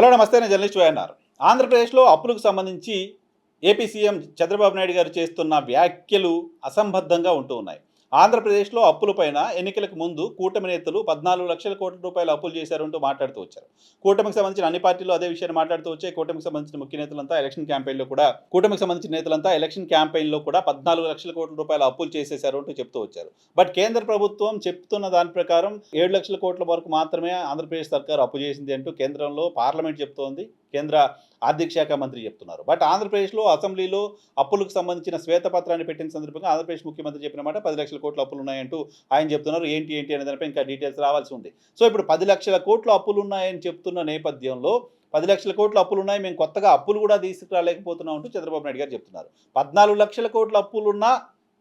Hello నమస్తే నేను journalist YNR. ఆంధ్రప్రదేశ్లో అప్పులకు సంబంధించి ఏపీ సీఎం చంద్రబాబు నాయుడు గారు చేస్తున్న వ్యాఖ్యలు అసంబద్ధంగా ఉంటూ ఉన్నాయి. ఆంధ్రప్రదేశ్లో అప్పులపైన ఎన్నికలకు ముందు కూటమి నేతలు పద్నాలుగు లక్షల కోట్ల రూపాయల అప్పులు చేశారంటూ మాట్లాడుతూ వచ్చారు. కూటమికి సంబంధించిన అన్ని పార్టీలు అదే విషయాన్ని మాట్లాడుతూ వచ్చాయి. కూటమికి సంబంధించిన ముఖ్య నేతలంతా ఎలక్షన్ క్యాంపెయిన్లో కూడా కూటమికి సంబంధించిన నేతలంతా ఎలక్షన్ క్యాంపెయిన్లో కూడా పద్నాలుగు లక్షల కోట్ల రూపాయల అప్పులు చేసేశారు అంటూ చెప్తూ వచ్చారు. బట్ కేంద్ర ప్రభుత్వం చెప్తున్న దాని ప్రకారం ఏడు లక్షల కోట్ల వరకు మాత్రమే ఆంధ్రప్రదేశ్ సర్కారు అప్పు చేసింది అంటూ కేంద్రంలో పార్లమెంట్ చెప్తోంది. కేంద్ర ఆర్థిక శాఖ మంత్రి చెప్తున్నారు. బట్ ఆంధ్రప్రదేశ్లో అసెంబ్లీలో అప్పులకు సంబంధించిన శ్వేతపత్రాన్ని పెట్టిన సందర్భంగా ఆంధ్రప్రదేశ్ ముఖ్యమంత్రి చెప్పిన మాట పది లక్షల కోట్ల అప్పులు ఉన్నాయంటూ ఆయన చెప్తున్నారు. ఏంటి ఏంటి అనే దానిపై ఇంకా డీటెయిల్స్ రావాల్సి ఉంది. సో ఇప్పుడు పది లక్షల కోట్ల అప్పులు ఉన్నాయని చెప్తున్న నేపథ్యంలో పది లక్షల కోట్ల అప్పులు ఉన్నాయి. మేము కొత్తగా అప్పులు కూడా తీసుకురాలేకపోతున్నాం అంటూ చంద్రబాబు నాయుడు గారు చెప్తున్నారు. పద్నాలుగు లక్షల కోట్ల అప్పులున్నా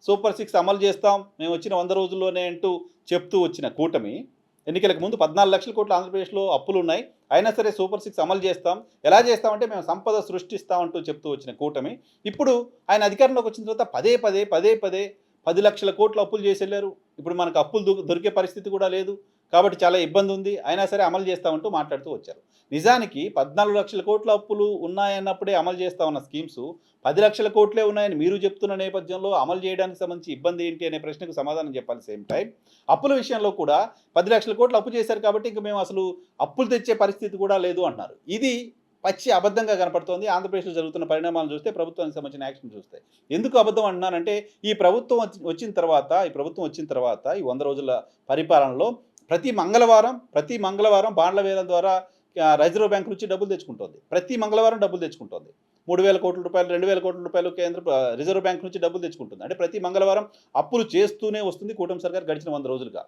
సూపర్ సిక్స్ అమలు చేస్తాం. మేము వచ్చిన వంద రోజుల్లోనే అంటూ చెప్తూ వచ్చిన కూటమి ఎన్నికలకు ముందు పద్నాలుగు లక్షల కోట్లు ఆంధ్రప్రదేశ్లో అప్పులు ఉన్నాయి అయినా సరే సూపర్ సిక్స్ అమలు చేస్తాం. ఎలా చేస్తామంటే మేము సంపద సృష్టిస్తామంటూ చెప్తూ వచ్చిన కూటమి. ఇప్పుడు ఆయన అధికారంలోకి వచ్చిన తర్వాత పదే పదే పదే పదే పది లక్షల కోట్లు అప్పులు చేసి వెళ్ళారు. ఇప్పుడు మనకు అప్పులు దొ- దొరికే పరిస్థితి కూడా లేదు. కాబట్టి చాలా ఇబ్బంది ఉంది. అయినా సరే అమలు చేస్తామంటూ మాట్లాడుతూ వచ్చారు. నిజానికి పద్నాలుగు లక్షల కోట్ల అప్పులు ఉన్నాయన్నప్పుడే అమలు చేస్తా ఉన్న స్కీమ్స్ పది లక్షల కోట్లే ఉన్నాయని మీరు చెప్తున్న నేపథ్యంలో అమలు చేయడానికి సంబంధించి ఇబ్బంది ఏంటి అనే ప్రశ్నకు సమాధానం చెప్పాలి సేమ్ టైం అప్పుల విషయంలో కూడా పది లక్షల కోట్లు అప్పు చేశారు కాబట్టి ఇంక మేము అసలు అప్పులు తెచ్చే పరిస్థితి కూడా లేదు అంటున్నారు. ఇది పచ్చి అబద్ధంగా కనపడుతోంది. ఆంధ్రప్రదేశ్లో జరుగుతున్న పరిణామాలు చూస్తే ప్రభుత్వానికి సంబంధించిన యాక్షన్ చూస్తే. ఎందుకు అబద్ధం అంటున్నానంటే ఈ ప్రభుత్వం వచ్చి- వచ్చిన తర్వాత ఈ ప్రభుత్వం వచ్చిన తర్వాత ఈ వంద రోజుల పరిపాలనలో ప్రతి మంగళవారం ప్రతి మంగళవారం బాండ్ల వేలం ద్వారా రిజర్వ్ బ్యాంక్ నుంచి డబ్బులు తెచ్చుకుంటుంది. ప్రతి మంగళవారం డబ్బులు తెచ్చుకుంటుంది. మూడు వేల కోట్ల రూపాయలు రెండు వేల కోట్ల రూపాయలు కేంద్ర రిజర్వ్ బ్యాంక్ నుంచి డబ్బులు తెచ్చుకుంటుంది. అంటే ప్రతి మంగళవారం అప్పులు చేస్తూనే వస్తుంది. కూటమి సర్కార్ గడిచిన వంద రోజులుగా.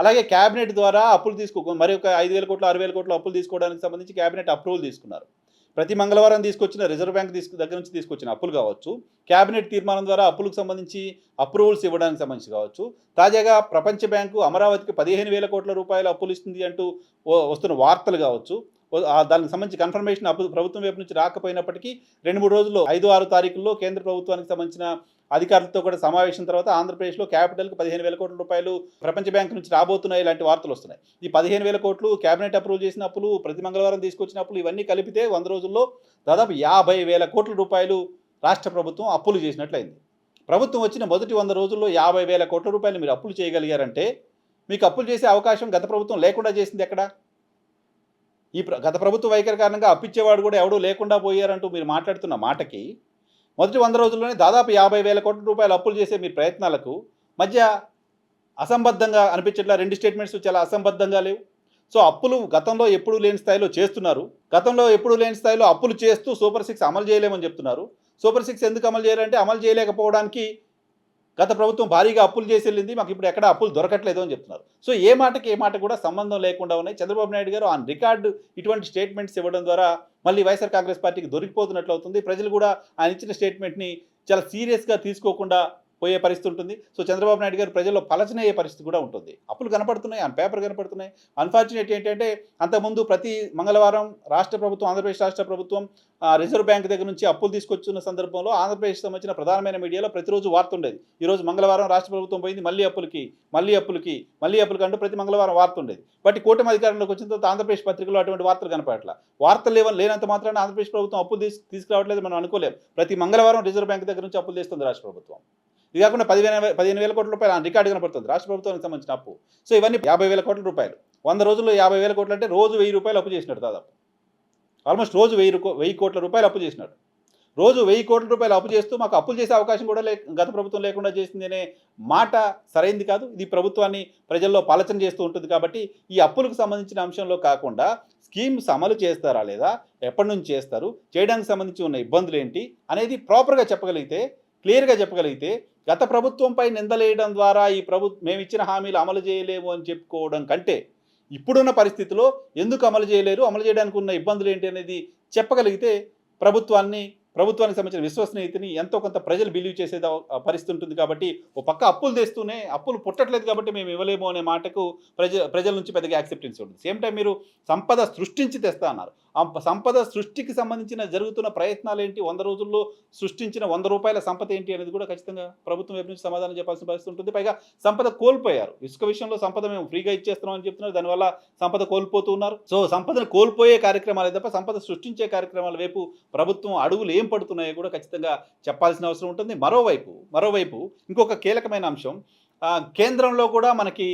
అలాగే క్యాబినెట్ ద్వారా అప్పులు తీసుకో మరి ఒక ఐదు వేల కోట్లు ఆరు వేల కోట్లు అప్పులు తీసుకోవడానికి సంబంధించి క్యాబినెట్ అప్రూవల్ తీసుకున్నారు. ప్రతి మంగళవారం తీసుకొచ్చిన రిజర్వ్ బ్యాంక్ తీసుకు దగ్గర నుంచి తీసుకొచ్చిన అప్పులు కావచ్చు క్యాబినెట్ తీర్మానం ద్వారా అప్పులకు సంబంధించి అప్రూవల్స్ ఇవ్వడానికి సంబంధించి కావచ్చు. తాజాగా ప్రపంచ బ్యాంకు అమరావతికి పదిహేను వేల కోట్ల రూపాయల అప్పులు ఇస్తుంది అంటూ వస్తున్న వార్తలు కావచ్చు. దానికి సంబంధించి కన్ఫర్మేషన్ అప్పు ప్రభుత్వం వైపు నుంచి రాకపోయినప్పటికీ రెండు మూడు రోజుల్లో ఐదు ఆరు తారీఖుల్లో కేంద్ర ప్రభుత్వానికి సంబంధించిన అధికారులతో కూడా సమావేశం తర్వాత ఆంధ్రప్రదేశ్లో క్యాపిటల్కి పదిహేను వేల కోట్ల రూపాయలు ప్రపంచ బ్యాంక్ నుంచి రాబోతున్నాయి ఇలాంటి వార్తలు వస్తున్నాయి. ఈ పదిహేను వేల కోట్లు క్యాబినెట్ అప్రూవ్ చేసిన అప్పులు ప్రతి మంగళవారం తీసుకొచ్చిన అప్పులు ఇవన్నీ కలిపితే వంద రోజుల్లో దాదాపు యాభై వేల కోట్ల రూపాయలు రాష్ట్ర ప్రభుత్వం అప్పులు చేసినట్లయింది. ప్రభుత్వం వచ్చిన మొదటి వంద రోజుల్లో యాభై వేల కోట్ల రూపాయలు మీరు అప్పులు చేయగలిగారంటే మీకు అప్పులు చేసే అవకాశం గత ప్రభుత్వం లేకుండా చేసింది ఎక్కడ? ఈ గత ప్రభుత్వ వైఖరి కారణంగా అప్పిచ్చేవాడు కూడా ఎవడూ లేకుండా పోయారంటూ మీరు మాట్లాడుతున్న మాటకి మొదటి వంద రోజుల్లోనే దాదాపు యాభై వేల కోట్ల రూపాయలు అప్పులు చేసే మీ ప్రయత్నాలకు మధ్య అసంబద్ధంగా అనిపించట్లా రెండు స్టేట్మెంట్స్ చాలా అసంబద్ధంగా లేవు. సో అప్పులు గతంలో ఎప్పుడూ లేని స్థాయిలో చేస్తున్నారు. గతంలో ఎప్పుడూ లేని స్థాయిలో అప్పులు చేస్తూ సూపర్ సిక్స్ అమలు చేయలేమని చెప్తున్నారు. సూపర్ సిక్స్ ఎందుకు అమలు చేయాలంటే అమలు చేయలేకపోవడానికి గత ప్రభుత్వం భారీగా అప్పులు చేసి వెళ్ళింది. మాకు ఇప్పుడు ఎక్కడ అప్పులు దొరకట్లేదు అని చెప్తున్నారు. సో ఏ మాటకి ఏ మాట కూడా సంబంధం లేకుండా ఉన్నాయి. చంద్రబాబు నాయుడు గారు ఆన్ రికార్డు ఇటువంటి స్టేట్మెంట్స్ ఇవ్వడం ద్వారా మళ్ళీ వైఎస్ఆర్ కాంగ్రెస్ పార్టీకి దొరికిపోతున్నట్లు అవుతుంది. ప్రజలు కూడా ఆయన ఇచ్చిన స్టేట్మెంట్ని చాలా సీరియస్గా తీసుకోకుండా పోయే పరిస్థితి ఉంటుంది. సో చంద్రబాబు నాయుడు గారు ప్రజల్లో పలచనయ్యే పరిస్థితి కూడా ఉంటుంది. అప్పులు కనపడుతున్నాయి ఆన్ పేపర్ కనపడుతున్నాయి. అన్ఫార్చునేట్ ఏంటంటే అంతకుముందు ప్రతి మంగళవారం రాష్ట్ర ప్రభుత్వం ఆంధ్రప్రదేశ్ రాష్ట్ర ప్రభుత్వం రిజర్వ్ బ్యాంక్ దగ్గర నుంచి అప్పులు తీసుకొచ్చిన సందర్భంలో ఆంధ్రప్రదేశ్ సంబంధించిన ప్రధానమైన మీడియాలో ప్రతిరోజు వార్త ఉండేది. ఈరోజు మంగళవారం రాష్ట్ర ప్రభుత్వం పోయింది మళ్ళీ అప్పులకి మళ్ళీ అప్పులకి మళ్ళీ అప్పులకి అంటూ ప్రతి మంగళవారం వార్త ఉండేది. బట్ కూటమి అధికారంలోకి వచ్చిన తర్వాత ఆంధ్రప్రదేశ్ పత్రికలో అటువంటి వార్తలు కనపడట్లా. వార్తలు లేవని లేనంత మాత్రాన ఆంధ్రప్రదేశ్ ప్రభుత్వం అప్పులు తీసుకురావట్లేదు మనం అనుకోలేం. ప్రతి మంగళవారం రిజర్వ్ బ్యాంక్ దగ్గర నుంచి అప్పులు తీస్తుంది రాష్ట్ర ప్రభుత్వం. ఇది కాకుండా పదివేల పదిహేను వేల కోట్ల రూపాయలు రికార్డు కనపడుతుంది. రాష్ట్ర ప్రభుత్వానికి సంబంధించిన అప్పు. సో ఇవన్నీ యాభై వేల కోట్ల రూపాయలు. వంద రోజుల్లో యాభై వేల కోట్లు అంటే రోజు వెయ్యి రూపాయలు అప్పు చేసినాడు దాదాపు. ఆల్మోస్ట్ రోజు వెయ్యి వెయ్యి కోట్ల రూపాయలు అప్పు చేసినాడు. రోజు వెయ్యి కోట్ల రూపాయలు అప్పు చేస్తూ మాకు అప్పులు చేసే అవకాశం కూడా లే గత ప్రభుత్వం లేకుండా చేసింది అనే మాట సరైంది కాదు. ఇది ప్రభుత్వాన్ని ప్రజల్లో పలచన చేస్తూ ఉంటుంది కాబట్టి ఈ అప్పులకు సంబంధించిన అంశంలో కాకుండా స్కీమ్స్ అమలు చేస్తారా లేదా ఎప్పటి నుంచి చేస్తారు చేయడానికి సంబంధించి ఉన్న ఇబ్బందులు ఏంటి అనేది ప్రాపర్గా చెప్పగలిగితే క్లియర్గా చెప్పగలిగితే గత ప్రభుత్వంపై నిందలేయడం ద్వారా ఈ ప్రభు మేము ఇచ్చిన హామీలు అమలు చేయలేము అని చెప్పుకోవడం కంటే ఇప్పుడున్న పరిస్థితిలో ఎందుకు అమలు చేయలేరు? అమలు చేయడానికి ఉన్న ఇబ్బందులు ఏంటి అనేది చెప్పగలిగితే ప్రభుత్వాన్ని ప్రభుత్వానికి సంబంధించిన విశ్వసనీయతని ఎంతో కొంత ప్రజలు బిలీవ్ చేసే పరిస్థితి ఉంటుంది కాబట్టి ఓ పక్క అప్పులు తెస్తూనే అప్పులు పుట్టట్లేదు కాబట్టి మేము ఇవ్వలేము అనే మాటకు ప్రజ ప్రజల నుంచి పెద్దగా యాక్సెప్టెన్స్ ఉంటుంది సేమ్ టైం మీరు సంపద సృష్టించి తెస్తా అన్నారు. సంపద సృష్టికి సంబంధించిన జరుగుతున్న ప్రయత్నాలు ఏంటి వంద రోజుల్లో సృష్టించిన వంద రూపాయల సంపద ఏంటి అనేది కూడా ఖచ్చితంగా ప్రభుత్వం వైపు నుంచి సమాధానం చెప్పాల్సిన పరిస్థితి ఉంటుంది. పైగా సంపద కోల్పోయారు. ఇసుక విషయంలో సంపద మేము ఫ్రీగా ఇచ్చేస్తున్నాం అని చెప్తున్నారు. దానివల్ల సంపద కోల్పోతూ ఉన్నారు. సో సంపదను కోల్పోయే కార్యక్రమాలే తప్ప సంపద సృష్టించే కార్యక్రమాల వైపు ప్రభుత్వం అడుగులు ఏం పడుతున్నాయో కూడా ఖచ్చితంగా చెప్పాల్సిన అవసరం ఉంటుంది. మరోవైపు మరోవైపు ఇంకొక కీలకమైన అంశం. కేంద్రంలో కూడా మనకి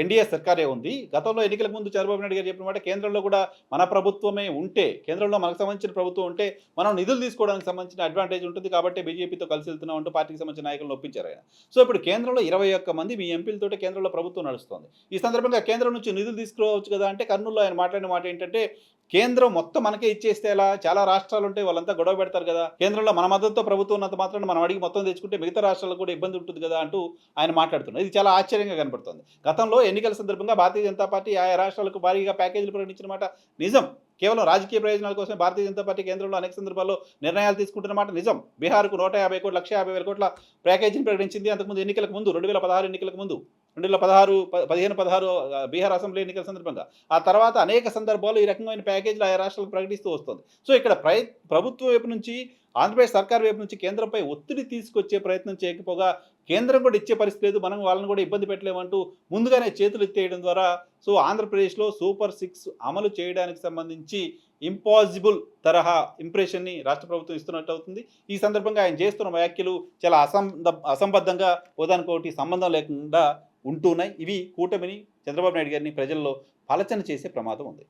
ఎన్డీఏ సర్కారే ఉంది. గతంలో ఎన్నికలకు ముందు చంద్రబాబు నాయుడు గారు చెప్పిన మాట కేంద్రంలో కూడా మన ప్రభుత్వమే ఉంటే కేంద్రంలో మనకు సంబంధించిన ప్రభుత్వం ఉంటే మనం నిధులు తీసుకోవడానికి సంబంధించిన అడ్వాంటేజ్ ఉంటుంది కాబట్టి బీజేపీతో కలిసి వెళ్తున్నాం అంటూ పార్టీకి సంబంధించిన నాయకులను ఒప్పించారు ఆయన. సో ఇప్పుడు కేంద్రంలో ఇరవై ఒక్క మంది మీ ఎంపీలతో కేంద్రంలో ప్రభుత్వం నడుస్తుంది. ఈ సందర్భంగా కేంద్రం నుంచి నిధులు తీసుకోవచ్చు కదా అంటే కర్నూలులో ఆయన మాట్లాడిన మాట ఏంటంటే కేంద్రం మొత్తం మనకే ఇచ్చేస్తే ఎలా? చాలా రాష్ట్రాలు ఉంటే వాళ్ళంతా గొడవ పెడతారు కదా. కేంద్రంలో మన మద్దతుతో ప్రభుత్వం ఉన్నంత మాత్రం మనం అడిగి మొత్తం తెచ్చుకుంటే మిగతా రాష్ట్రాలకు కూడా ఇబ్బంది ఉంటుంది కదా అంటూ ఆయన మాట్లాడుతున్నారు. ఇది చాలా ఆశ్చర్యంగా కనపడుతుంది. గతంలో ఎన్నికల సందర్భంగా భారతీయ జనతా పార్టీ ఆయా రాష్ట్రాలకు భారీగా ప్యాకేజీలు ప్రకటించిన మాట నిజం. కేవలం రాజకీయ ప్రయోజనాల కోసం భారతీయ జనతా పార్టీ కేంద్రంలో అనేక సందర్భాల్లో నిర్ణయాలు తీసుకుంటున్న మాట నిజం. బీహార్కు నూట యాభై కోట్ల లక్ష యాభై వేల కోట్ల ప్యాకేజీని ప్రకటించింది అంతకుముందు ఎన్నికలకు ముందు రెండు వేల పదహారు ఎన్నికలకు ముందు. రెండు వేల పదహారు పదిహేను పదహారు బీహార్ అసెంబ్లీ ఎన్నికల సందర్భంగా. ఆ తర్వాత అనేక సందర్భాల్లో ఈ రకమైన ప్యాకేజీలు ఆయా రాష్ట్రాలకు ప్రకటిస్తూ వస్తుంది. సో ఇక్కడ ప్రయ ప్రభుత్వం వైపు నుంచి ఆంధ్రప్రదేశ్ సర్కార్ వైపు నుంచి కేంద్రంపై ఒత్తిడి తీసుకొచ్చే ప్రయత్నం చేయకపోగా కేంద్రం కూడా ఇచ్చే పరిస్థితి లేదు. మనం వాళ్ళని కూడా ఇబ్బంది పెట్టలేమంటూ ముందుగానే చేతులు ఎత్తేయడం ద్వారా సో ఆంధ్రప్రదేశ్లో సూపర్ సిక్స్ అమలు చేయడానికి సంబంధించి ఇంపాసిబుల్ తరహా ఇంప్రెషన్ని రాష్ట్ర ప్రభుత్వం ఇస్తున్నట్టు అవుతుంది. ఈ సందర్భంగా ఆయన చేస్తున్న వ్యాఖ్యలు చాలా అసంబ అసంబద్ధంగా ఒకదానికొకటి సంబంధం లేకుండా ఉంటున్నాయి. ఇవి కూటమిని చంద్రబాబు నాయుడు గారిని ప్రజల్లో పలచన చేసే ప్రమాదం ఉంది.